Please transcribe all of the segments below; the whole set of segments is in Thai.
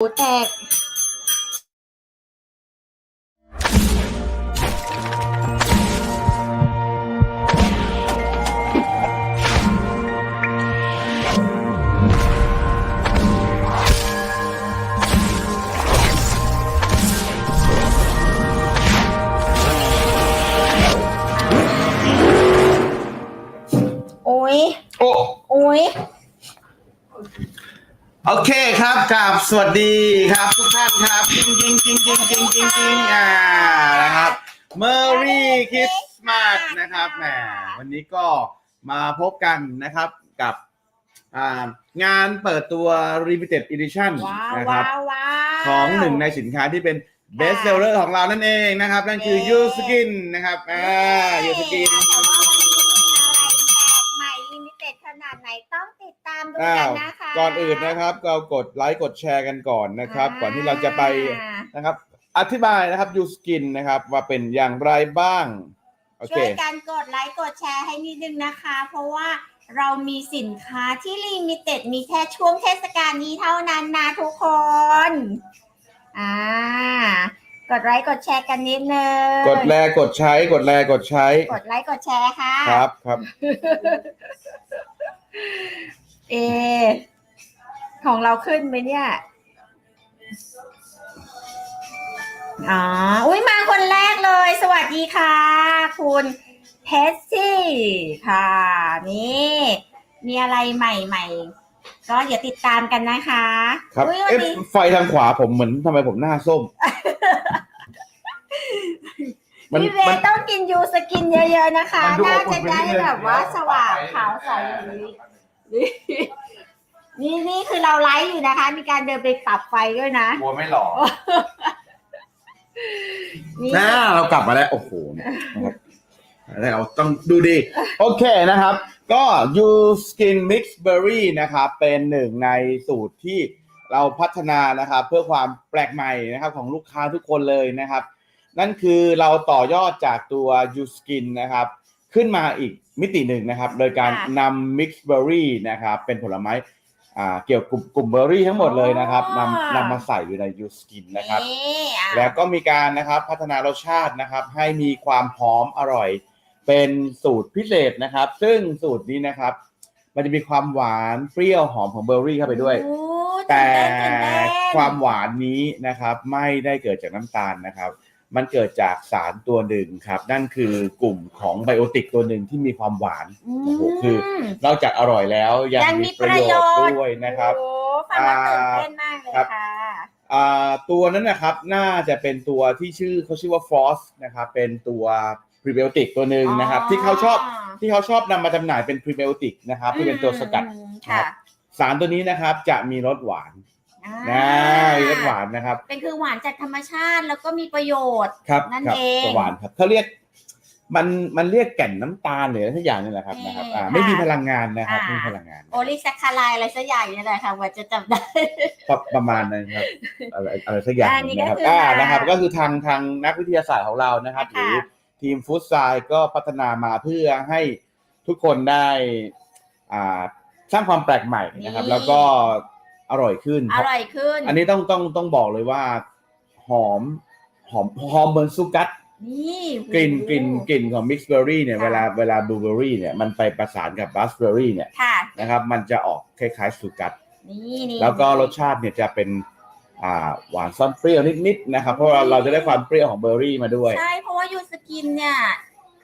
หูแตก โอ้ย โอ้ โอ้ย โอเคครับกับสวัสดีครับ ทุกท่านครับจริงจริงจริงจริงจริงจริงจริงอ่านะครับ Merry Christmas นะครับแหมวันนี้ก็มาพบกันนะครับกับอ่างานเปิดตัว Limited Edition นะครับของหนึ่งในสินค้าที่เป็น Best Seller ของเรานั่นเองนะครับ นั่นคือย้ U Skin นะครับอ่า U Skin ใหม่ลิมิเต็ดข นาดไหนต้องติดตามดูอ้ากันวนะคะ ก่อนอื่นนะครับก็กดไลค์กดแชร์กันก่อนนะครับ ก่อนที่เราจะไปอ่านะครับ อธิบายนะครับยูสกินนะครับว่าเป็นอย่างไรบ้างโอเคช่วยกันกดไลค์กดแชร์ให้นิดนึงนะคะ เพราะว่าเรามีสินค้าที่ลิมิเต็ดมีแค่ช่วงเทศกาลนี้เท่านั้นนะทุกคน อ่ากดไลค์กดแชร์กันนิดนึง กดแลกดใช้ กดแลกดใช้ กดไลค์กดแชร์ค่ะ ครับครับ เอ ของเราขึ้นไหมเนี่ย อ๋อ อุ้ยมาคนแรกเลย สวัสดีค่ะ คุณเพชซี่ค่ะ นี่ มีอะไรใหม่ๆ ก็อย่าติดตามกันนะคะครับอุ้ยวันเอ๊ะนี้ ไฟทางขวาผมเหมือนทำไมผมหน้าส้ม มันพี่เวมัน ต้องกินยูสกินเยอะ ๆ นะคะ มันดูน่าอบอุ่จะนไปได้นิดนึงแบบว่าสว่างขาวใสอย่างนี้ นี่นี่คือเราไลฟ์อยู่นะคะ มีการเดินไปปรับไฟด้วยนะ กลัวไม่หล่อนี่นะเรากลับมาแล้ว โอ้โหนะครับเราต้องดูดี โอเคนะครับ ก็ You Skin Mix Berry นะครับ เป็นหนึ่งในสูตรที่เราพัฒนานะครับ เพื่อความแปลกใหม่นะครับ ของลูกค้าทุกคนเลยนะครับ นั่นคือเราต่อยอดจากตัว You Skin นะครับ ขึ้นมาอีก มิติหนึ่งนะครับ โดยการนำ Mix Berry นะครับเป็นผลไม้อ่าเกี่ยวกับกลุ่มเบอร์รี่ทั้งหมดเลยนะครับนำนำมาใส่อยู่ใน You Skin นะครับ นี่อะ แล้วก็มีการนะครับพัฒนารสชาตินะครับ ให้มีความหอมอร่อย เป็นสูตรพิเศษนะครับ ซึ่งสูตรนี้นะครับ มันจะมีความหวานเปรี้ยวหอมของเบอร์รี่เข้าไปด้วย โอ้แต่ตื่นเต้นตื่นเต้นความหวานนี้นะครับ ไม่ได้เกิดจากน้ำตาลนะครับ มันเกิดจากสารตัวหนึ่งครับ นั่นคือกลุ่มของไบโอติกตัวหนึ่งที่มีความหวานโอ้โหคือมนอกจากอร่อยแล้วยังยังมีมีประโยชน์ ด้วยนะครับ โอ้ฟังแล้วตื่นเต้นมากเลยครับ ค่ะ อ่าตัวนั้นนะครับน่าจะเป็นตัวที่ชื่อเขาชื่อว่าฟอสนะครับเป็นตัวพรีไบโอติกตัวหนึ่งนะครับ ที่เขาชอบที่เขาชอบนำมาจำหน่ายเป็นพรีไบโอติกนะครับที่เป็นตัวสกัด อืมค่ะ สารตัวนี้นะครับจะมีรสหวานอ่า นะมีรสหวานนะครับ เป็นคือหวานจากธรรมชาติแล้วก็มีประโยชน์ครับนั่นครับเองตัวหวานครับเขาเรียกมันมันเรียกแก่นน้ำตาลหรืออะไรสักอย่างนี่แหละครับเออนะครับอ่าค่ะไม่มีพลังงานนะครับอ่าไม่มีพลังงานโอลิแซคคาไลอะไรสักอย่างนี่แหละค่ะว่าจะจำได้ประประมาณนั้นครับอะไรอะไรสักอย่างอันนี้ก็นะครับคืออ่อ่ามานะครับ ก็คือทางทางนักวิทยาศาสตร์ของเรานะครับหค่ะรือทีมฟุตซายก็พัฒนามาเพื่อให้ทุกคนได้อ่าสร้างความแปลกใหม่นะครับนี่แล้วก็ อร่อยขึ้น อร่อยขึ้น อันนี้ต้องต้องต้องบอกเลยว่า หอมหอมหอมเหมือนซูกัสนี่กลิ่นกลิ่นกลิ่นของมิกซ์เบอร์รี่เนี่ยค่ะเวลาเวลาบลูเบอร์รี่เนี่ยมันไปประสานกับบัสเบอร์รี่เนี่ยค่ะนะครับ มันจะออกคล้ายๆซูกัสนี่นี่แล้วก็รสชาติเนี่ยจะเป็นอ่าหวานซ่อนเปรี้ยวนิดๆนะครับ เพราะว่าเราจะได้ความเปรี้ยวของเบอร์รี่มาด้วย ใช่ เพราะว่ายูสกินเนี่ย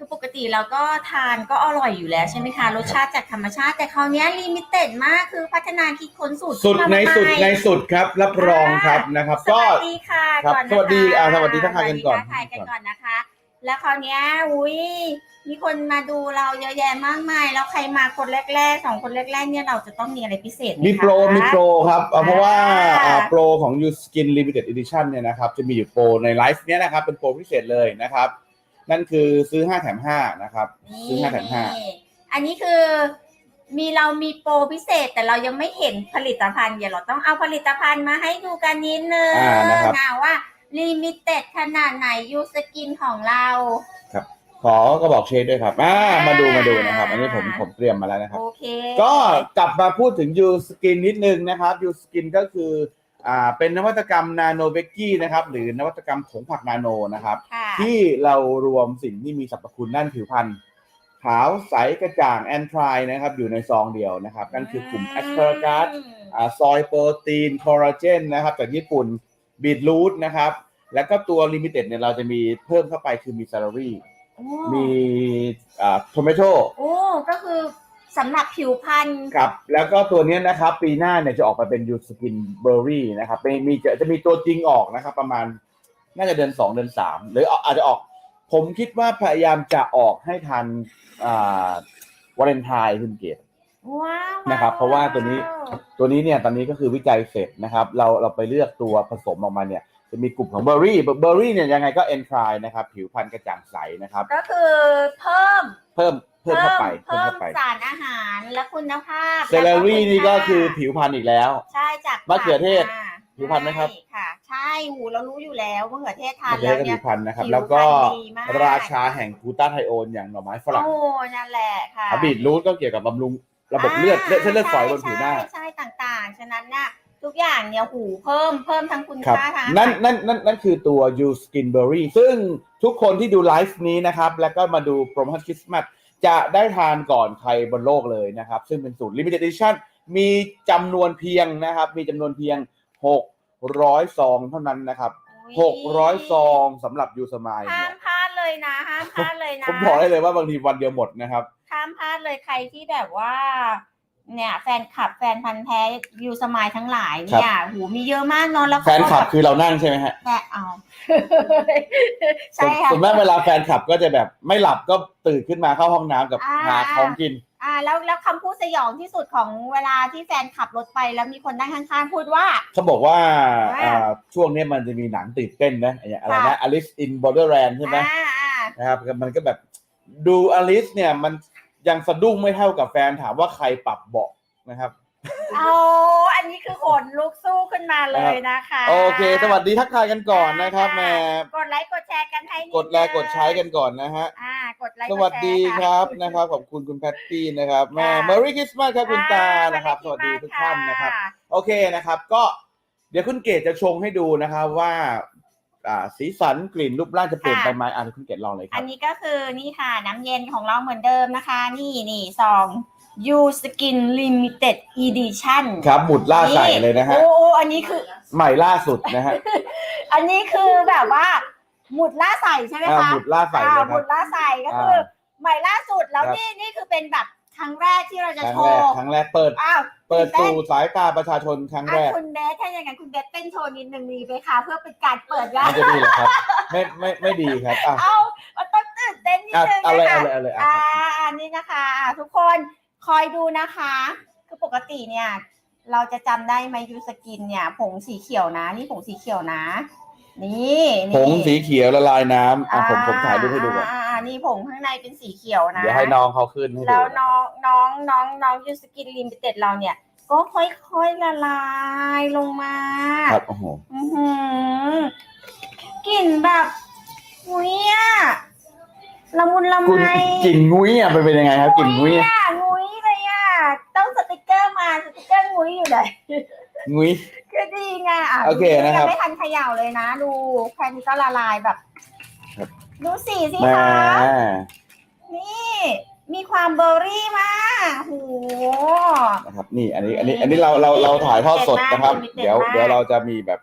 คือปกติเราก็ทานก็อร่อยอยู่แล้วใช่ไหมคะรสชาติจากธรรมชาติ แต่คราวเนี้ยลิมิเต็ดมากคือพัฒนาคิดค้นสูตรสุดขึ้มาในสุดใหม่ในสุดครับ รับรองครับนะครับ สก็ วัสดีค่ะครับก่อนนะคะสวัสดีอ่าสวัสดีทักทายกันก่อน สวัสดีทักทายกันก่อนนะคะ แล้วคราวเนี้ยอุ้ยมีคนมาดูเราเยอะแยะมากมาย แล้วใครมาคนแรกๆสองคนแรกๆเนี่ยเราจะต้องมีอะไรพิเศษไหมีคะโปรมีโปรครับเอาเพราะว่าอ่าอ่าโปรของ You Skin Limited Edition เนี่ยนะครับ จะมีอยู่โปรในไลฟ์เนี้ยนะครับ เป็นโปรพิเศษเลยนะครับ นั่นคือซื้อ5แถม5นะครับซื้อ5แถม5นี่อันนี้คือมีเรามีโปรพิเศษแต่เรายังไม่เห็นผลิตภัณฑ์เดี๋ยวเราต้องเอาผลิตภัณฑ์มาให้ดูกันนิดนึงอ่านะครับ นะว่าลิมิเต็ดขนาดไหนยูสกินของเรา ขอกระบอกเชฟด้วยครับอ่าอ่ามมาดูมาดูนะครับ อันนี้ผมผมเตรียมมาแล้วนะครับ โอเคก็กลับมาพูดถึง You Skin นิดนึงนะครับ You Skin ก็คือ อ่าเป็นนวัตกรรมนาโนเบกกี้นะครับหรือนวัตกรรมผงผักนาโนนะครับ ค่ะที่เรารวมสิ่งที่มีสรรพคุณด้านผิวพรรณขาวใสกระจ่างแอนทรายนะครับอยู่ในซองเดียวนะครับนั่นคือกลุ่มแอสพารากัส อ่าซอยโปรตีนคอลลาเจนนะครับจากญี่ปุ่นบีทรูทนะครับ แล้วก็ตัวลิมิเต็ดเนี่ยเราจะมีเพิ่มเข้าไปคือมีซาลารี่โอ้มีอ่าโทเมโตโอ้ก็คือ สำหรับผิวพรรณครับแล้วก็ตัวเนี้ยนะครับ ปีหน้าเนี่ยจะออกมาเป็นยูสกินเบอร์รี่นะครับเป็นมีจะจะมีตัวจริงออกนะครับ ประมาณน่าจะเดือนสองเดือนสามหรืออาจจะออก ผมคิดว่าพยายามจะออกให้ทันอ่าวาเลนไทน์คุณเกศว้าวนะครับ เพราะว่าตัวนี้ตัวนี้เนี่ยตอนนี้ก็คือวิจัยเสร็จนะครับ เราเราไปเลือกตัวผสมออกมาเนี่ย จะมีกลุ่มของเบอร์รี่เบอร์รี่เนี่ยยังไงก็เอนทรายนะครับ ผิวพรรณกระจ่างใสนะครับ ก็คือเพิ่มเพิ่มเพิ่มเข้าไปเพิ่มเพิ่มเข้าไปสารอาหารและคุณภาพเซเลอรี่และนี่ก็ณคือผิวพรรณอีกแล้ว ใช่จากมะเขือเทศผักผิวพรรณไหมครับใช่ค่ะ ใช่หูเรารู้อยู่แล้วมะเขือเทศทานมันจะแล้ได้วกับเนี่ผิยวพรรณนะครับผิวแล้วก็พรรณดีมากราชาแห่งกลูตาไทโอนอย่างหน่อไม้ฝรั่งโอ้นั่นแหละค่ะอะบีทรูทก็เกี่ยวกับบำรุงระบบเลือดเลือดเส้นเลือดฝอยบนผิวหน้าใช่ใช่ต่างๆ ฉะนั้นเนี่ย ทุกอย่างเนี่ยหูเพิ่มเพิ่มทั้งคุณครับค่าทางนั่นนั่นนั่นนั่นคือตัว You Skin Berry ซึ่งทุกคนที่ดูไลฟ์นี้นะครับ แล้วก็มาดูโปรโมชั่นคริสต์มาสจะได้ทานก่อนใครบนโลกเลยนะครับ ซึ่งเป็นสูตร Limited Edition มีจำนวนเพียงนะครับ มีจำนวนเพียง 600 ซองเท่านั้นนะครับ 600 ซองสำหรับยูสมายห้าเนี่มยพลาดเลยนะห้ามพลาดเลยนะผมบอกได้เลยว่าบางทีวันเดียวหมดนะครับห้ามพลาดเลยใครที่แบบว่า เนี่ยแฟนคลับแฟนพันธ์แท้ยูสมายทั้งหลายเนี่ยหูมีเยอะมากเนอะแล้วแฟนคลับคือเรานั่งใช่ไหมฮะแฟนเอาใช่ค่ะส่วนมากเวลาแฟนคลับก็จะแบบไม่หลับก็ตื่นขึ้นมาเข้าห้องน้ำกับอ่าหาของกิน อ่า แล้วแล้วคำพูดสยองที่สุดของเวลาที่แฟนขับรถไปแล้วมีคนนั่งข้างๆพูดว่าเขาบอกว่าว่าอ่าช่วงนี้มันจะมีหนังตื่นเต้นนะอย่างอะไรนะค่ะ Alice in Borderland ใช่ไหมอ่าอ่านะครับมันก็แบบดู Alice เนี่ยมัน ยังสะดุ้งไม่เท่ากับแฟนถามว่าใครปรับเบาะนะครับเอาอันนี้คือขนลุกสู้ขึ้นมาเลยนะคะ โอเค สวัสดีทักทายกันก่อนนะครับแหม่กดไลค์กดแชร์กันให้นิกดแลกดใช้กันก่อนนะฮะอ่ากดไลค์สกวัสแชดีะครับนะครับขอบคุณคุณแพตตี้นะครับแม่ค่ะ Merry Christmas ครับคุณตาอ่นะครับสขอวัสดีณทุกท่านนะครับค่ะโอเคนะครับ ก็เดี๋ยวคุณเกดจะชงให้ดูนะครับว่าอ่า สีสันกลิ่นรูปร่างจะเปลี่ยนไปไหมอ่าคุณเกดลองเลยคอัรันบนี้ก็คือนี่ค่ะน้ำเย็นของเราเหมือนเดิมนะคะ นี่นี่ซอง You Skin Limited Edition ครับ หมุดล่าใส่เลยนะฮะ โอ้โอ้อันนี้คือ ใหม่ล่าสุดนะฮะ อันนี้คือแบบว่า หมุดล่าใส่ใช่ไหมอ่าคะหมุดล่าใส่อ่าเลยหคมุรับดล่าใส่ก็คืออาใหม่ล่าสุดแล้วครับนี่นี่คือเป็นแบบ ครั้งแรกที่เราจะครั้งโชแรกว์ครั้งแรกเปิด อ้าวเปิดตื่นสู่เต้นสายตาประชาชนครั้งแรอะกคุณเบสถ้าอย่างนั้นคุณเบสเต้นโชว์นิดนึงดีไหมคะเพื่อเป็นการเปิดงานมันจะดีเหรอครับ ไม่ไม่ไม่ดีครับอะเอามันต้องตื่นเต้นนิดอะนึงเอาเลยนะเอาคะ เลยเอาเลยอะ อ่าครับอันนี้นะคะอะทุกคนคอยดูนะคะ คือปกติเนี่ย เราจะจำได้ไหมยูสกินเนี่ย ผงสีเขียวนะ นี่ผงสีเขียวนะ นี่ผนี่งสีเขียวละลายน้ำอะผมผมถ่ายรูปให้ดูก่อนอ่าอ่า นี่ผงข้างในเป็นสีเขียวนะ เดี๋ยวให้น้องเขาขึ้นให้ดูแล้วน้องน้องน้องน้องยูสกินลิมิเต็ดเราเนี่ย ก็ค่อยๆละลายลงมาครับโอ้โหอือหือกลิ่นแบบอุ้ยอะละมุนละคุณไมกลิ่นงุ้ยอะมันเป็นยังไงครับกลิ่นงุ้ยอะอะงุ้ยเลยอะต้องสติกเกอร์มาสติกเกอร์งุ้ยอยู่ไหน งุ้ย คือดีไงอะโอเคนะครับยังไม่ทันเขย่าเลยนะ ดูแค่นี้ก็ละลายแบบครับ ดูสีสิแหมคะนี่มีความเบอร์รี่มากโห นะครับนี่อันนี้อันนี้อันนี้เราเราเราถ่ายทอดสดนะครับ Limited เดี๋ยวมากเดี๋ยวเราจะมีแบบ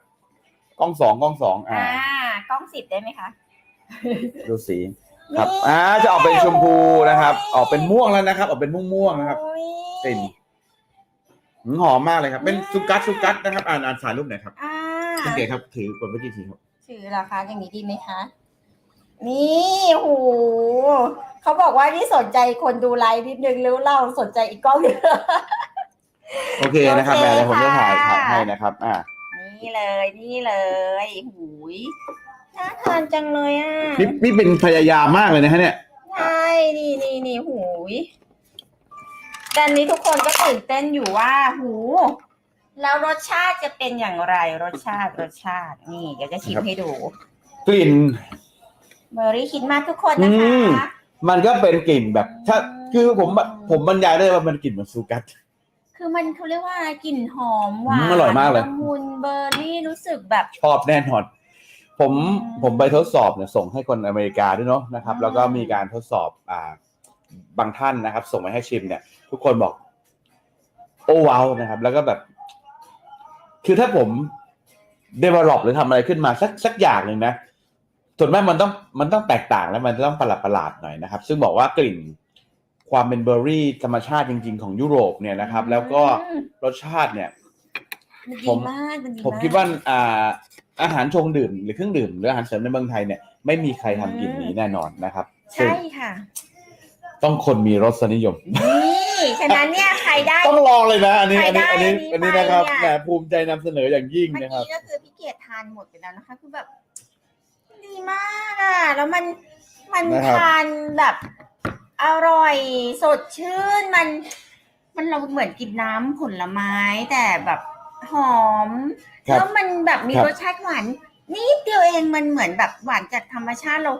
กล้องสองกล้องสองอ่า อ่ากล้องสิบได้ไหมคะ ดูสีครับนี่อ่าจะออกเป็นชมพูนะครับออกเป็นม่วงแล้วนะครับ ออกเป็นม่วงม่วงๆนะครับอุ๊ยกลิ่นหืมหอมมากเลยครับ เป็นสุกัสสุกัสนะครับ อ่านอ่านถ่ายรูปหน่อยครับอ่าคุณเก๋ครับถือกดไว้กี่ทีครับ ถือเหรอคะอย่างนี้ดีไหมคะ นี่โหเขาบอกว่านี่สนใจคนดูไลฟ์นิดนึงแล้วเราสนใจอีกกล้องหนึงโอเคนะครับโอเคแม่เดี๋ยวผมจะถ่ายค่ะถ่ายให้นะครับ อ่านี่เลยนี่เลยหูยน่าทานจังเลยอะนี่นี่เป็นพยายามมากเลยนะฮะเนี่ยใช่นี่นี่นี่หูยแต่อันนี้ทุกคนก็ตื่นเต้นอยู่ว่า หู แล้วรสชาติจะเป็นอย่างไรรสชาติรสชาติ นี่เดี๋ยวจะชิมครับให้ดู กลิ่น เบอร์รี่คิดมากทุกคนนะคะอืมมันก็เป็นกลิ่นแบบ ถ้าอืมคือผมผมบรรยายได้ว่ามันกลิ่นเหมือนสุกัสคคือมันเขาเรียกว่าอะไรกลิ่นหอมหวาอืนมอร่อยมากเลย ละมุนเบอร์รี่รู้สึกแบบ ชอบแน่นอนผมอืมผมไปทดสอบเนี่ยส่งให้คนอเมริกาด้วยเนาะนะครับ อืม แล้วก็มีการทดสอบอ่าบางท่านนะครับ ส่งไปให้ชิมเนี่ย ทุกคนบอก โอ้ว้าวนะครับ แล้วก็แบบ คือถ้าผม develop หรือทำอะไรขึ้นมาสักสักอย่างหนึ่งนะ ส่วนมากมันต้องมันต้องแตกต่างแล้วมันจะต้องประหลาดประหลาดๆหน่อยนะครับ ซึ่งบอกว่ากลิ่นความเป็นเบอร์รี่ธรรมชาติจริง ๆ ของยุโรปเนี่ยนะครับ แล้วก็อืมรสชาติเนี่ยมันผดีมมากมันดีผมมกคิดว่าอ่าอาหารชงดื่มหรือเครื่องดื่มหรืออาหารเสริมในเมืองไทยเนี่ยไม่มีใครทำกลิ่นนี้แน่นอนนะครับซึ่งใช่ค่ะ ต้องคนมีรสนิยมนี่ฉะนั้นเนี่ยใครได้ต้องลองเลยนะอันนี้ใครอันนี้ได้อันนี้อัอันนนี้นี้นะครับไปแหมเนี่ยภูมิใจนำเสนออย่างยิ่งเมื่อนะครับกี้ก็คือพี่เกียรติทานหมดไปแล้วนะคะคือแบบ ดีมากอะ แล้วมันมันนะครับ ทานแบบอร่อยสดชื่นมัน มันเราเหมือนกินน้ำผลไม้แต่แบบหอม ครับ แล้วมันแบบมีครับรสชาติหวานนิดเดียวเองมันเหมือนแบบหวานจากธรรมชาติเรา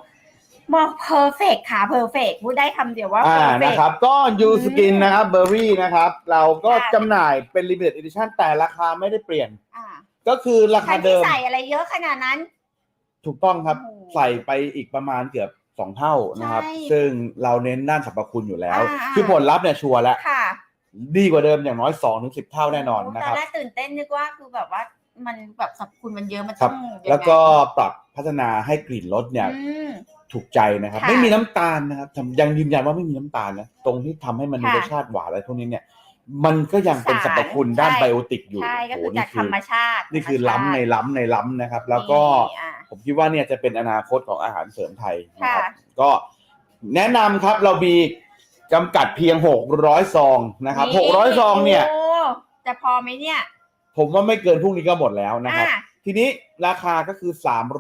บอกเพอร์เฟกค่ะเพอร์เฟกพูดได้คำเดียวว่าอ่าเพอร์เฟนะก ครับก็ยูสกินอืมนะครับเบอร์รี่นะครับ เราก็ค่ะ จำหน่ายเป็น limited edition แต่ราคาไม่ได้เปลี่ยน อ่าก็คือราใครคาที่เดิมใส่อะไรเยอะขนาดนั้น ถูกต้องครับโอ้โหใส่ไปอีกประมาณเกือบสองเท่านะครับ ใช่ซึ่งเราเน้นด้านสรรพคุณอยู่แล้ว อ่า คือผลลัพธ์เนี่ยชัวร์แล้ว ค่ะดีกว่าเดิมอย่างน้อย2อถึงสิเท่าแน่นอนนะตคอรับนแรกตื่นเต้นนึกว่าคือแบบว่ามันแบบสรรพคุณมันเยอะมันครัต้บองยังไงแล้วก็ปรับพัฒนาให้กลิ่นรสเนี่ย อืม ถูกใจนะครับ ค่ะไม่มีน้ำตาลนะครับทำยังยืนยันว่าไม่มีน้ำตาลนะตรงที่ทำให้มันมีค่ะ รสชาติหวานอะไรพวกนี้เนี่ย มันก็ยังเป็นสรรพคุณสารด้านใช่ไบโอติกอยู่ใช่ก็โอ้คือโหจากธรรมชาติ นี่คือธรรมชาล้ำติในล้ำในล้ำนะครับ แล้วก็นี่อะผมคิดว่าเนี่ยจะเป็นอนาคตของอาหารเสริมไทยนะครับค่ะก็แนะนำครับเรามีจำกัดเพียง600ซองนะครับ600ซองเนี่ยโจะพอไหมเนี่ย ผมว่าไม่เกินพรุ่งนี้ก็หมดแล้วนะครับอ่าทีนี้ราคาก็คือ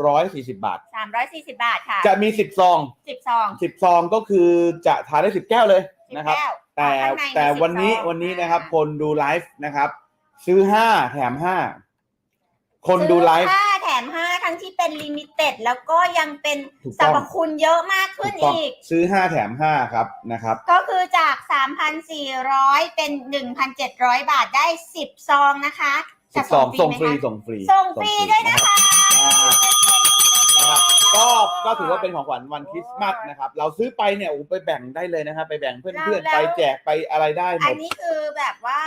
340บาทสามร้อยสี่สิบบาทค่ะ จะมี10ซองสิบซอง10ซองก็คือจะทานได้10แก้วเลยสิบนะครับ แก้วแต่ข้างในมีแต่10วันนี้ซองวันนี้นะครับอ่าคนดูไลฟ์นะครับ ซื้อ5แถม5คนดูไลฟ์ ซื้อห้าแถมห้าทั้งที่เป็นลิมิเต็ดแล้วก็ยังเป็นถูกสรต้อง รพคุณเยอะมากขึ้นถูกต้องอีก ซื้อ5แถม5ครับนะครับ ก็คือจาก 3,400 เป็น 1,700 บาทได้ 10 ซองนะคะสิจะบซองส่งฟรีไหมคะส่งฟรีส่งฟรีด้วยนะคะ อ่า นะครับ ก็ก็ถือว่าเป็นของขวัญวันคริสต์มาสนะครับ เราซื้อไปเนี่ยโอ้ไปแบ่งได้เลยนะครับ ไปแบ่งเพื่อนๆ ไปแจกไปอะไรได้หมอันด นี้คือแบบว่า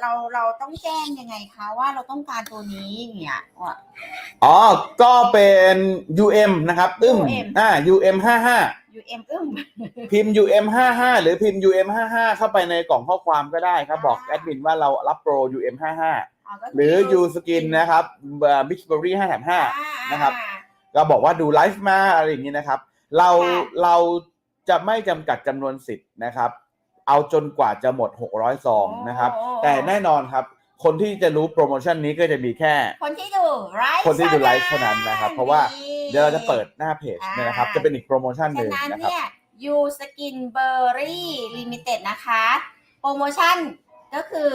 เราเราต้องแจ้งยังไงคะว่าเราต้องการตัวนี้เนี่ยว่า อ๋อ ก็เป็น UM นะครับอึ้ม UM อ่า UM 55 UM อึ้มพิมพ์ UM 55หรือพิมพ์ UM 55เข้าไปในกล่องข้อความก็ได้ครับ บอกแอดมินว่าเรารับโปร UM 55อ๋อก็คืหรือ U Skin นะครับบิชเบอรี่5แถมอ่า5นะครับ ก็บอกว่าดูไลฟ์มาอะไรอย่างนี้นะครับ เราค่ะเราจะไม่จำกัดจำนวนสิทธิ์นะครับ เอาจนกว่าจะหมด 600ซองนะครับโอ้แต่แน่นอนครับ คนที่จะรู้โปรโมชั่นนี้ก็จะมีแค่ คนที่ดูไลฟ์คนที่ดูไลฟ์เท่านั้นนะครับ เพราะว่านี่เดี๋ยวเราจะเปิดหน้าเพจเนี่ยนะครับอ่าจะเป็นอีกโปรโมชั่นหฉะนึ่งนั้นนะครับเนี่ย You Skin Berry Limited นะคะ โปรโมชั่น ก็คือ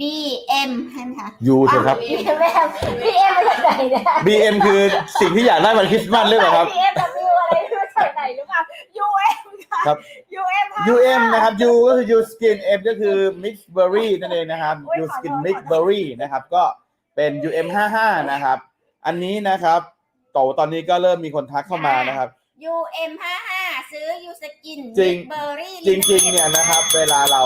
BM ใช่ไหมคะ ยูเถอะครับอ้าว BM BM มาจากไหนเนี่ย BM คือสิ่งที่อยากได้วันคริสต์มาสหรือเปล่าครับ BMW อะไรมาจากไหนหรือเปล่า UM ค่ะครับ UM ค่ะ UM นะครับ U ก็คือ U Skin M ก็คือ Mix Berry นั่นเองนะครับ โอ้ย U ขอโทษ Skin Mix Berry นะครับ ก็เป็น UM 55นะครับ อันนี้นะครับโตตอนนี้ก็เริ่มมีคนทักเข้ามานะครับ UM 55 ซื้อ U Skin จริง เบอร์รี่จริงๆเนี่ยนะครับ เวลาเรา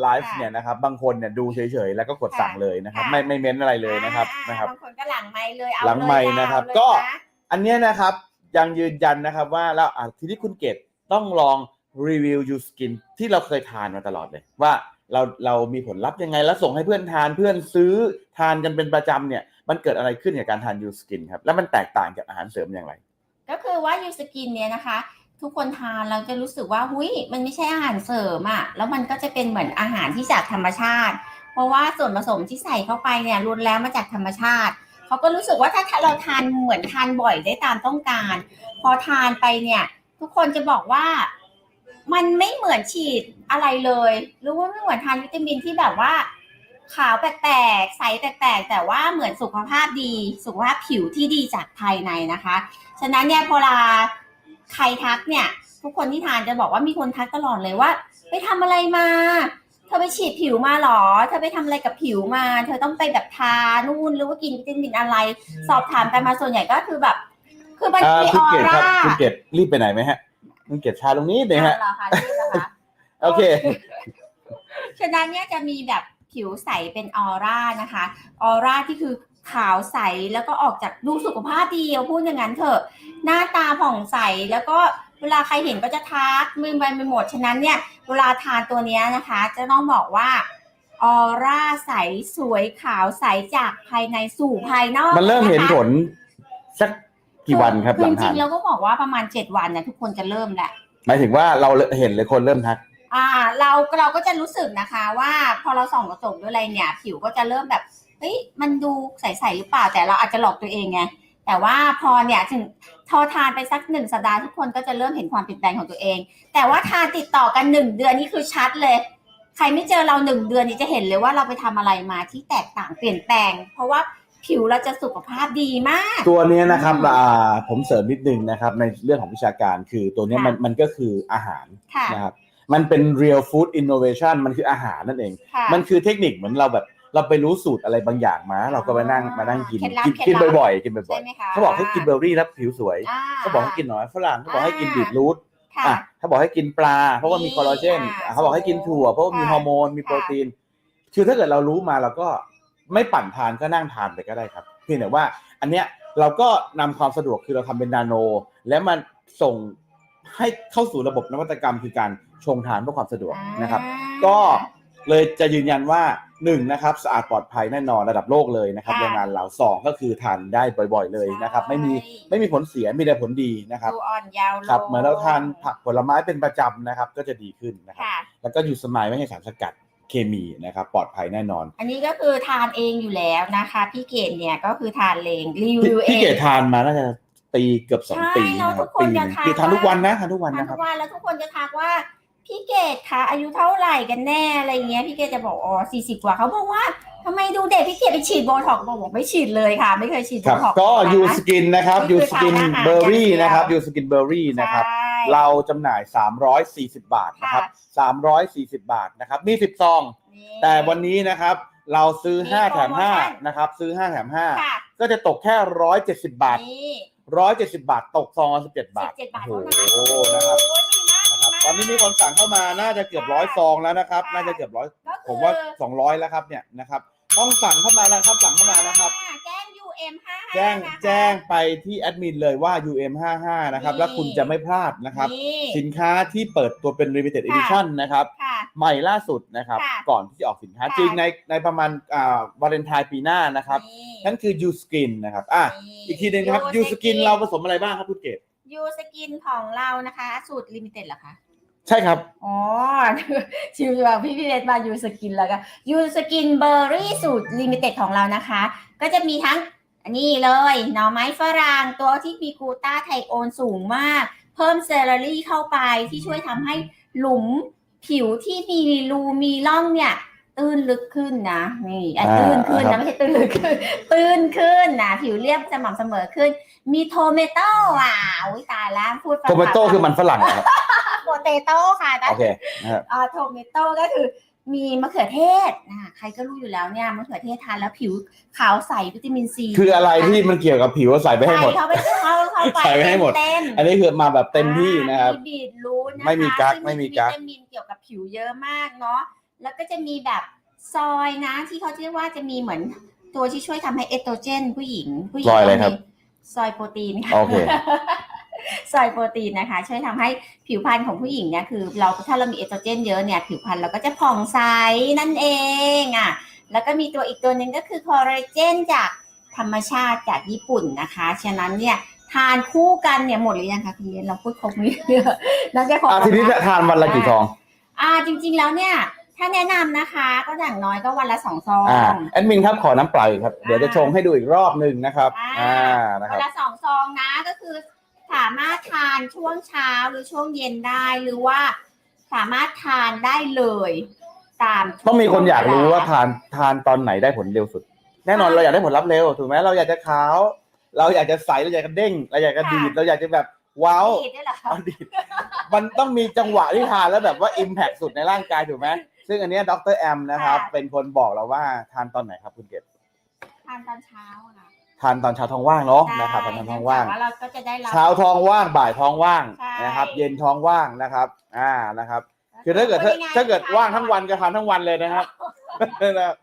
ไลฟ์ค่ะเนี่ยนะครับ บางคนเนี่ยดูเฉยๆ แล้วก็กดค่ะสั่งเลยนะครับค่ะไม่ไม่เม้นอะไรเลยนะครับอ่านะครับบางคนก็หลังไมค์เลยเอาหลังไมค์เลยนะครับเอาเลยก็นะอันเนี้ยนะครับยังยืนยันนะครับว่าแล้วอะทีนี้คุณเกตต้องลองรีวิวยูสกินที่เราเคยทานมาตลอดเลยว่าเราเรามีผลลัพธ์ยังไงแล้วส่งให้เพื่อนทานเพื่อนซื้อทานกันเป็นประจำเนี่ย มันเกิดอะไรขึ้นกับการทานยูสกินครับ แล้วมันแตกต่างจากอาหารเสริมอย่างไร ก็คือว่า U Skin เนี่ยนะคะ ทุกคนทานเราจะรู้สึกว่าหุยมันไม่ใช่อาหารเสริมอะแล้วมันก็จะเป็นเหมือนอาหารที่จากธรรมชาติ เพราะว่าส่วนผสมที่ใส่เข้าไปเนี่ยล้วนแล้วมาจากธรรมชาติเขาก็รู้สึกว่าถ้าเราทานเหมือนทานบ่อยได้ตามต้องการ พอทานไปเนี่ย ทุกคนจะบอกว่า มันไม่เหมือนฉีดอะไรเลย หรือว่าไม่เหมือนทานวิตามินที่แบบว่าขาวแปลกๆใสแปลกๆแต่ว่าเหมือนสุขภาพดี สุขภาพผิวที่ดีจากภายในนะคะ ฉะนั้นเนี่ยพอลา ใครทักเนี่ย ทุกคนที่ทานจะบอกว่ามีคนทักตลอดเลยว่า ไปทำอะไรมาธอไปฉีดผิวมาเหรอ เธอไปทำอะไรกับผิวมา เธอต้องไปแบบทานู่นหรือว่ากินวิตามินอะไร สอบถามกันมาส่วนใหญ่ก็คือแบบ คือมันอ่ามีคุอณอเกดคร่ารับคุณเกดรีบไปไหนไหมฮะคุณเกดชาตรงนี้หน่อยฮะเหรอคะรีบเหรอคะโอเคฉะนั้นเนี่ยจะมีแบบผิวใสเป็นออร่านะคะ ออร่าที่คือ ขาวใสแล้วก็ออกจากดูสุขภาพดีเอาพูดอย่างนั้นเถอะ หน้าตาผ่องใสแล้วก็เวลาใครเห็นก็จะทักมึนไปไปหมดฉะนั้นเนี่ยเวลาทานตัวเนี้ยนะคะ จะต้องบอกว่าออร่าใสสวยขาวใสจากภายในสู่ภายนอกมันเริ่มเห็นผะะลสักกี่วันครับหอลังจทารินงๆเราก็บอกว่าประมาณ7วันนะทุกคนจะเริ่มแหละหมายถึงว่าเราเห็นเลยคนเริ่มทักอ่า เราเราก็จะรู้สึกนะคะ ว่าพอเราส่องกระจกด้วยอะไรเนี่ย ผิวก็จะเริ่มแบบ เฮ้ยมันดูใสๆหรือเปล่าแต่เราอาจจะหลอกตัวเองไงแต่ว่าพอเนี่ยถึงทอทานไปสักหนึ่งสัปดาห์ทุกคนก็จะเริ่มเห็นความเปลี่ยนแปลงของตัวเอง แต่ว่าทานติดต่อกันหนึ่งเดือนนี่คือชัดเลย ใครไม่เจอเราหนึ่งเดือนนี่จะเห็นเลยว่าเราไปทำอะไรมาที่แตกต่างเปลี่ยนแปลง เพราะว่าผิวเราจะสุขภาพดีมาก ตัวเนี้ยนะครับอืมอ่าผมเสริมนิดนึงนะครับ ในเรื่องของวิชาการคือตัวเนี้ยค่ะมันมันก็คืออาหารค่ะนะครับมันเป็น real food innovation มันคืออาหารนั่นเองค่ะมันคือเทคนิคเหมือนเราแบบ เราไปรู้สูตรอะไรบางอย่างมา เราก็ไปนั่งมานั่งกิน เคล็ดลับกินเคล็ดกินลับบ่อยๆ กินบ่ใช่อยไหมคะๆเขาบอกให้กินเบอร์รี่แล้วผิวสวยอ่เขาบอกให้กินหน่อยฝรั่งเขาบอกให้กินอ่า บีทรูทค่ะ อะเขาบอกให้กินปลา เพราะว่ามีนี่คอลลาเจนอ่าอะเขาบอกให้กินถั่ว เพราะว่ามีค่ะฮอร์โมนมีโปรตีน คือถ้าเกิดเรารู้มาเราก็ไม่ปั่นทานก็นั่งทานไปก็ได้ครับเพียงแต่ว่า อันเนี้ยเราก็นำความสะดวกคือเราทำเป็นนาโน แล้วมันส่งให้เข้าสู่ระบบนวัตกรรมคือการชงทานเพื่อความสะดวกนะครับอ่าก็เลยจะยืนยันว่า หนึ่งนะครับสะอาดปลอดภัยแน่นอนระดับโลกเลยนะครับค่ะโรงงานเราสองก็คือทานได้บ่อยๆเลยนะครับไม่มีไม่มีผลเสียมีแต่ผลดีนะครับ ดูอ่อนยาวลงครับเหมือนเราทานผักผลไม้เป็นประจำนะครับ ก็จะดีขึ้นนะครับ ค่ะ แล้วก็อยู่สมัยไม่ให้สารสกัดเคมีนะครับ ปลอดภัยแน่นอน อันนี้ก็คือทานเองอยู่แล้วนะคะ พี่เกดเนี่ยก็คือทานเองรีพี่วิวเอพี่งเกดทานมาน่าจะปีเกือบสองใช่ปีเรานะคทุรับกคนปีหจะนึ่งทาน พี่ทานทุกวันนะทานทุกวันทานนะคทุรับ กวันแล้วทุกคนจะทักว่า พี่เกดคะอายุเท่าไหร่กันแน่อะไรเงี้ยพี่เกดจะบอกอ๋อสี่สิบกว่าเขาบอกว่าทำไมดูเด็กพี่เกดไปฉีดโบท็อกซ์บอกบอกไม่ฉีดเลยค่ะ ไม่เคยฉีดโบครับท็อกซ์ก็นะคะ ยูสกินนะครับนี่ยูคือสกินทานอาหารเบอร์รี่อย่างเดียวนะครับยูสกินเบอร์รี่นะครับ ใช่ เราจำหน่าย 340 บาทนะครับ340 บาทนะครับมี10ซอง นี่ แต่วันนี้นะครับ เราซื้อ มี5 แถม โปรโมชั่น 5 นะครับ ซื้อ 5 แถม ค่ะ5 ก็จะตกแค่ 170 บาท นี่170 บาท ตกซองละ17บาท17บาทโอ้เท่าโหนั้นนะครับ โอ้ย ตอนนี้มีคนสั่งเข้ามาน่าจะเกือบร้อยซองแล้วนะครับค่ะน่าจะเกือบร้อยก็คือผมว่า200แล้วครับเนี่ยนะครับ ต้องสั่งเข้ามานะครับ สั่งเข้ามานะครับ แจ้ง UM 55แจ้งนะคะแจ้งไปที่แอดมินเลยว่า UM55 นะครับนี่แล้วคุณจะไม่พลาดนะครับนี่สินค้าที่เปิดตัวเป็น limited ค่ะ edition นะครับ ค่ะ ใหม่ล่าสุดนะครับ ค่ะก่อนที่จะออกสินค้าค่ะ จริงในในประมาณอ่าวาเลนไทน์ปีหน้านะครับนี่นั่นคือ U Skin นะครับอะอีกทีหนึงครับ U Skin เราผสมอะไรบ้างครับคุณเกศ ยูสกินของเรานะคะ สูตรลิมิเต็ดเหรอคะ ใช่ครับ อ๋อชิวๆพี่พี่เดชมายูสกินแล้วกันยูสกินเบอร์รี่สูตรลิมิเต็ดของเรานะคะ ก็จะมีทั้งอันนี้เลยหน่อไม้ฝรั่งตัวที่มีกูต้าไทโอนสูงมาก เพิ่มเซลลรี่เข้าไปที่ช่วยทำให้หลุมผิวที่มีรูมีร่องเนี่ย ตื้นลึกขึ้นนะนี่อะอ่าตื้นขึ้นครันะบไม่ใช่ตื้นลึกขึ้นตื้นขึ้นนะผิวเรียบสม่ำเสมอขึ้น มีโทเมโต้อะอุ้ยตายแล้วพูดภาษาโทเมโต้คือมันฝรั่งนะครับโปเตโต้ค่ะแต่ โอเคนะครับอ่าโทเมโต้ก็คือมีมะเขือเทศนะใครก็รู้อยู่แล้วเนี่ยมะเขือเทศทานแล้วผิวขาวใสวิตามินซีคืออะไรที่มันเกี่ยวกับผิวใส่ไปให้หมด ใส่เข้าไปเข้าเข้าไปใส่ไปให้หมด เต็มๆอันนี้คือมาแบบเต็มที่นะครับ มีบีทรูทนะคะไม่มีกั๊กซึ่งไม่มีกั๊ก วิตามินเกี่ยวกับผิวเยอะมากเนาะ แล้วก็จะมีแบบซอยนะที่เขาเรียกว่าจะมีเหมือนตัวที่ช่วยทำให้เอสโตรเจน ผู้หญิงผู้หญิงซอยอะไรครับต้งมีซอยโปรตีนค่ะโอเคซอยโปรตีนนะคะ ช่วยทำให้ผิวพรรณของผู้หญิงเนี่ยคือ เราถ้าเรามีเอสโตรเจนเยอะเนี่ยผิวพรรณเราก็จะผ่องใสนั่นเองอะแล้วก็มีตัวอีกตัวหนึ่งก็คือคอลลาเจนจากธรรมชาติจากญี่ปุ่นนะคะ ฉะนั้นเนี่ยทานคู่กันเนี่ยหมดหรือยังคะคุณเรียนเราพูดครบไหมเนี่ยน่าจะครบอะทีนี้แล้วะทานวันละกี่ซอง อ่าจริง ๆแล้วเนี่ย ถ้าแนะนำนะคะ ก็อย่างน้อยก็วันละสองซอง อ่าแอดมินครับขอน้ำเปล่าอีกครับ เดี๋ยวจะชงให้ดูอีกรอบหนึ่งนะครับอ่าอ่า นะควัรับนละสองซองนะก็คือ สามารถทานช่วงเช้าหรือช่วงเย็นได้หรือว่าสามารถทานได้เลย ตามต้องมีคนอยากรู้ว่าช่งเทานทานตอนไหนได้ผลเร็วสุด แน่นอนเราอยากได้ผลลัพธ์เร็วถูกไหมเราอยากจะขาว เราอยากจะใสเราอยากจะเด้งเราอยากจะดีดเราอยากจะแบบว้าวดีดด้วยเหรอคะเอาดีดมันต้องมีจังหวะที่ทานแล้วแบบว่าอิมแพคสุดในร่างกายถูกไหมซึ่งอันเนี้ดรแอมนะครับ ค่ะ เป็นคนบอกเราว่าทานตอนไหนครับคุณเกดทานตอนเช้าอะค่ะทานตอนเช้าท้องว่างเนาะใช่นะครับทานตอนท้องว่าง แต่เราก็จะได้รับ เช้าท้องว่างบ่ายท้องว่างใช่ นะครับ เย็นท้องว่างนะครับ อ่านะครับ คือถ้าเกิดถ้าถ้าเกิดว่างทั้งวันก็ทานทั้งวันเลยนะครับ นะครับ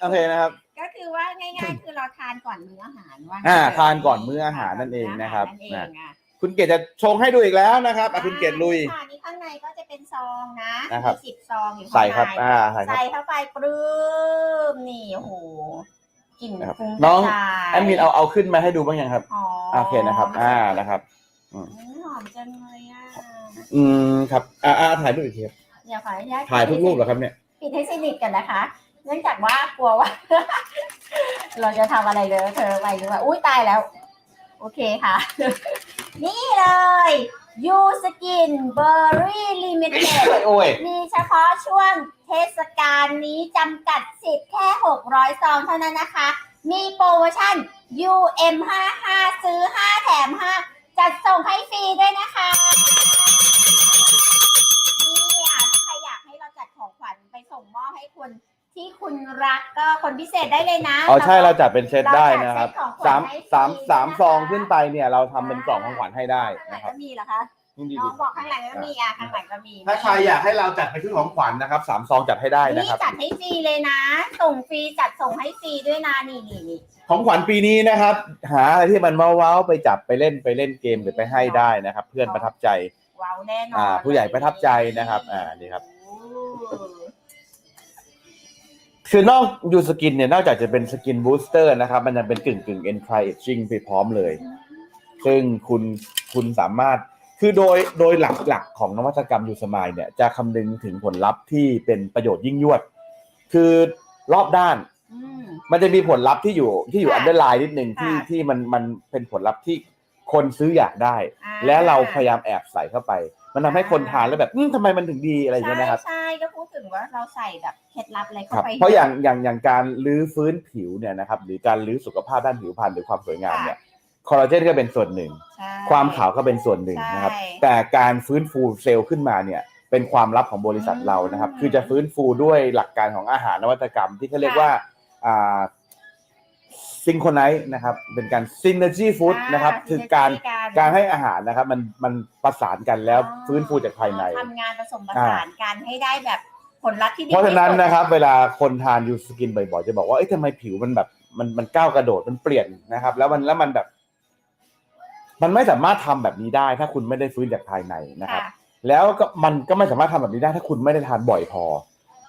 โอเคนะครับ ก็คือว่าง่ายๆ คือเราทานก่อนมื้ออาหารว่าอ่างั้เถะทานก่อนมื้ออาหารนั่นเองนะครับทาก่อมื้ออาหารนั่นเองอะ คุณเกดจะชงให้ดูอีกแล้วนะครับอะคุณเกดลุย ค่ะนี่ข้างในก็จะเป็นซองนะนะครับ มีสิบซองอยู่ข้างในใส่ครับ อ่าใส่ครับ ใส่เข้าไปปลื้มนี่โอ้โหกลิ่นนะครับฟุ้งน้องกระจายแอดมินเอาเอาขึ้นมาให้ดูบ้างยังครับหอมโอเคนะครับ อ่านะครับ อืมหอมจังเลยอะอืมครับอ่าอ่าถ่ายรูปอีกทีครับเดี๋ยวขออนุญาตถ่ายทุกรูปเหรอครับเนี่ย ปิดให้สนิทกันนะคะ เนื่องจากว่ากลัวว่า เราจะทำอะไรเลยเธอไปหรือว่าอุ้ยตายแล้ว โอเคค่ะ นี่เลยยูสกินเบอร์รี่ลิมิเต็ดโอ้ย มีเฉพาะช่วงเทศกาลนี้จำกัดสิทธิ์แค่ 600 ซองเท่านั้นนะคะ มีโปรโมชั่น UM55 ซื้อ 5 แถม 5 จัดส่งให้ฟรีด้วยนะคะ นี่อะถ้าใครอยากให้เราจัดของขวัญไปส่งมอบให้คน ที่คุณรักก็คนพิเศษได้เลยนะอ๋อใช่เราแล้วก็ จัดเป็นเซตได้นะครับเราจัดเซตของขวัสามญให้ฟรีสามสามนะคะ ซองขึ้นไปเนี่ยเราทำเป็นกล่องของขวัญให้ได้ข้างหลันะงครับก็มีเหรอคะนี่ดีน้องบอกข้างหลังก็มีอะข้างหลังก็มีถ้าใครอยากให้เราจัดเป็นชุดของขวัญนะครับสามซองจัดให้ได้นะนี่ครับ จัดให้ฟรีเลยนะ ส่งฟรีจัดส่งให้ฟรีด้วยนะนี่นี่นี่ของขวัญปีนี้นะครับ หาอะไรที่มันว้าวๆไปจับไปเล่นไปเล่นเกมหรือไปให้ได้นะครับ เพื่อนประทับใจ ว้าวแน่นอนอ่าผู้ใหญ่ประทับใจนะครับอ่านี่ครับ โอ้ คือนอกยูสกินเนี่ยนอกจากจะเป็นสกินบูสเตอร์นะครับ มันยังเป็นกึ่งกึ่งเอ็นไ i เอจิงไปพร้อมเลย ซึ่งคุณคุณสามารถคือโดยโดยหลักๆของนวัตกรรมยูสมายเนี่ยจะคำนึงถึงผลลัพธ์ที่เป็นประโยชน์ยิ่งยวด คือรอบด้านอืมมันจะมีผลลัพธ์ที่อยู่ที่อยู่ค่ะอันเดอร์ไลน์นิดนึงที่ค่ะที่มันมันเป็นผลลัพธ์ที่คนซื้ออยากได้อ่และเราพยายามแอบใส่เข้าไป มันทำให้คนทานแล้วแบบอืมทำไมมันถึงดีอะไรอย่างเงี้ยนะครับ ใช่ใช่ก็พูดถึงว่าเราใส่แบบเคล็ดลับอะไรคเข้ารับไปเพราะอย่างอย่างอย่างการลื้อฟื้นผิวเนี่ยนะครับหรือการลื้อสุขภาพด้านผิวพรรณหรือความสวยงามเนี่ยคอลลาเจนก็เป็นส่วนหนึ่ง ใช่ความขาวก็เป็นส่วนหนึ่งนะครับ ใช่ แต่การฟื้นฟูเซลล์ขึ้นมาเนี่ยเป็นความลับของบริษัทเรานะครับ อืมคือจะฟื้นฟูด้วยหลักการของอาหารนวัตกรรมที่เขาเรียกว่าอ่า ซิงโครไนซ์นะครับเป็นการซินเนอร์จีฟู้ดนะครับคือการการให้อาหารนะครับ มันมันประสานกันแล้วฟื้นฟูจากภายในทำงานผสมผสานกันให้ได้แบบผลลัพธ์ที่ดีเพราะฉะนั้นที่สุดนะครับเวลาคนทานยูสกินบ่อยๆจะบอกว่าเอ้ยทำไมผิวมันแบบมันมันก้าวกระโดดมันเปลี่ยนนะครับ แล้วมันแล้วมันแบบ มันไม่สามารถทำแบบนี้ได้ ถ้าคุณไม่ได้ฟื้นจากภายในนะครับค่ะแล้วก็มันก็ไม่สามารถทำแบบนี้ได้ ถ้าคุณไม่ได้ทานบ่อยพอ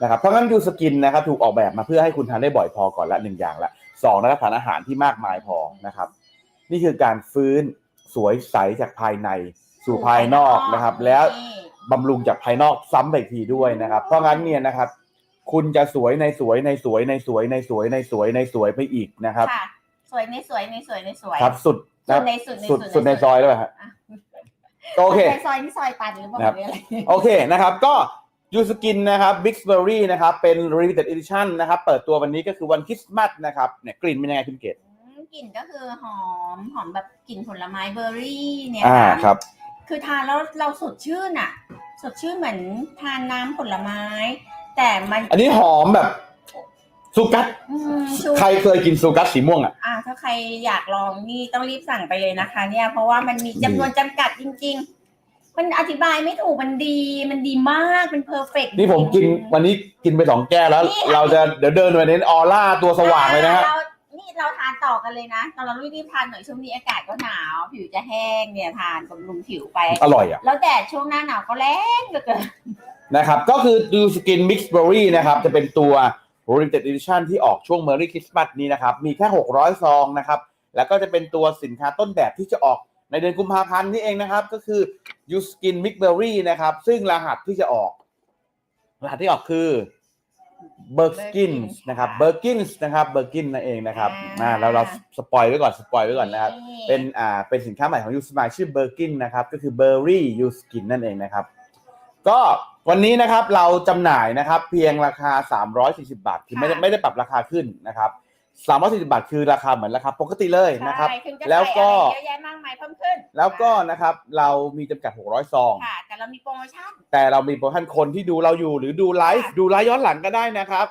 นะครับเพราะงั้นยูสกินนะครับ ถูกออกแบบมาเพื่อให้คุณทานได้บ่อยพอก่อนละหนึ่งอย่างละ สองนะครับทานอาหารที่มากมายพอนะครับ นี่คือการฟื้นสวยใสจากภายในสู่ภายนอกนะครับ แล้วนี่บำรุงจากภายนอกซ้ำไปอีกทีด้วยนะครับ เพราะงั้นเนี่ยนะครับ คุณจะสวยในสวยในสวยในสวยในสวยในสวยในสวยไปอีกนะครับ ค่ะ สวยในสวยในสวยในสวย ครับสุดสุนะดในสุดในสุดสุดในซอยแล้วฮะอะโอเค ในซอยนี่ซอยตันหรือเปล่าครับหรืออะไร โอเคนะครับ ก็ ยูสกินนะครับ Big Berry นะครับเป็น Limited Edition นะครับ เปิดตัววันนี้ก็คือวันคริสต์มาสนะครับเนี่ยกลิ่นเป็นยังไงคุณเกศอืมกลิ่นก็คือหอมหอมแบบกลิ่นผลไม้เบอร์รี่เนี่ยอ่าค่ะครับ คือทานแล้วเราสดชื่นอะ สดชื่นเหมือนทานน้ำผลไม้ แต่มัน อันนี้หอมแบบซูกัสอืมชูใครเคยกินซูกัสสีม่วงอะอ่าถ้าใครอยากลองนี่ต้องรีบสั่งไปเลยนะคะ เนี่ยเพราะว่ามันมีจำนวนจำกัดจริง ๆ มันอธิบายไม่ถูกมันดีมันดีมากเป็นเพอร์เฟกนี่ผมกินวันนี้กินไปสองแก้วแล้ว เราจะเดี๋ยวเดินไปเน้นออร่าตัวสว่างเลยนะฮะเรานี่เราทานต่อกันเลยนะตอนเรารีบๆทานหน่อยช่วงนี้อากาศก็หนาว ผิวจะแห้งเนี่ยทานบำรุงผิวไป อร่อยอะ แล้วแดดช่วงหน้าหนาวก็แรงเหลือเกินนะครับ ก็คือดูสกินมิกซ์เบอรี่นะครับ จะเป็นตัว limited edition ที่ออกช่วง Merry Christmas นี้นะครับ มีแค่ 600 ซองนะครับ แล้วก็จะเป็นตัวสินค้าต้นแบบที่จะออก ในเดือนกุมภาพันธ์นี่เองนะครับก็คือ u skin mix berry นะครับ ซึ่งรหัสที่จะออก รหัสที่ออกคือ b e r k i n Birkins นะครับค่ะ b e r k i n นะครับ b e r k i n นั่นเองนะครับอ่าอ่าเราเราสปอยไว้ก่อนสปอยไว้ก่อนนะครับนี่เป็นอ่าเป็นสินค้าใหม่ของยูสมายชื่อเบอร์กินนะครับ ก็คือเบอร์รี่ยูสกินนั่นเองนะครับ ก็วันนี้นะครับเราจำหน่ายนะครับ เพียงราคา 340 บาท คือไม่ได้ค่ะไม่ได้ปรับราคาขึ้นนะครับ 340บาทคือราคาเหมือนราคาปกติเลยนะครับ ใช่ถึงจะแล้วก็ ใส่อะไรเยอะแยะมากมายเพิ่มขึ้นแล้วก็นะครับเรามีจำกัด 600 ซอง ค่ะ แต่เรามีโปรโมชั่น แต่เรามีโปรโมชั่นคนที่ดูเราอยู่หรือดูไลฟ์ค่ะดูไลฟ์ย้อนหลังก็ได้นะครับ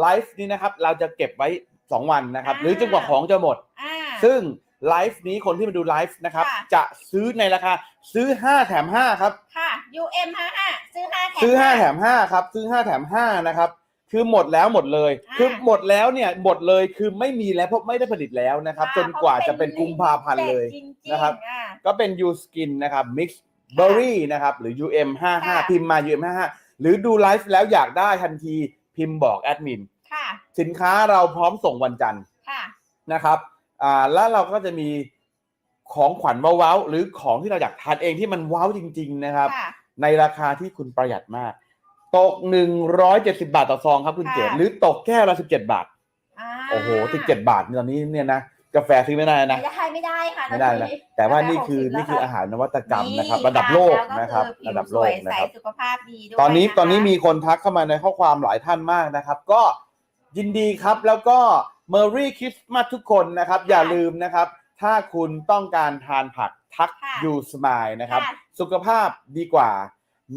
ไลฟ์นี้นะครับเราจะเก็บไว้ 2 วันนะครับ อ่า หรือจนกว่าของจะหมด อ่า ซึ่งไลฟ์นี้คนที่มาดูไลฟ์นะครับ ค่ะ จะซื้อในราคาซื้อ 5 แถม 5 ครับ ค่ะ UM 55ซื้อ5แถมซื้อ 5 แถม 5 ครับ ซื้อ 5 แถม 5 นะครับ คือหมดแล้วหมดเลย อ่าคือหมดแล้วเนี่ยหมดเลยคือไม่มีแล้วเพราะไม่ได้ผลิตแล้วนะครับ อ่จนกว่าจะเป็นกุมภาพันธ์เลย จริงๆนะครับ อ่า ก็เป็น U Skin นะครับ Mix Berry นะครับ หรือ UM ค่ะ55พิมพ์มา UM 55หรือดูไลฟ์แล้วอยากได้ทันทีพิมพ์บอกแอดมินค่ะสินค้าเราพร้อมส่งวันจันทร์ค่ะ นะครับอ่าแล้วเราก็จะมีของขวัญว้าวๆหรือของที่เราอยากทานเองที่มันว้าวจริง ๆ นะครับ ค่ะ ในราคาที่คุณประหยัดมาก ตก170บาทต่อซองครับคุณค่ะเจดหรือตกแก้วละ17บาทอ่าโอ้โห17บาทตอนนี้เนี่ยนะกาแฟซื้อไม่ได้นะ ไม่ได้ไม่ได้ค่ะไม่ได้นะแต่ว่านี่คือนี่คืออาหารนวัตกรรมนะครับ ระดับโลกนะครับ ระดับโลกนะครับสุขภาพดีด้วยตอนนี้ะคะตอนนี้มีคนทักเข้ามาในข้อความหลายท่านมากนะครับ ก็ยินดีครับแล้วก็ Merry Christmas ทุกคนนะครับ อย่าลืมนะครับ ถ้าคุณต้องการทานผักทักค่ะยูสมายนะครับค่ะสุขภาพดีกว่า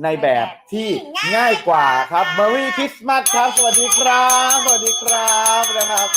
ในแบบที่ง่ายกว่าครับมาค่ะ Merry Christmas ครับ สวัสดีครับ สวัสดีครับนะครับ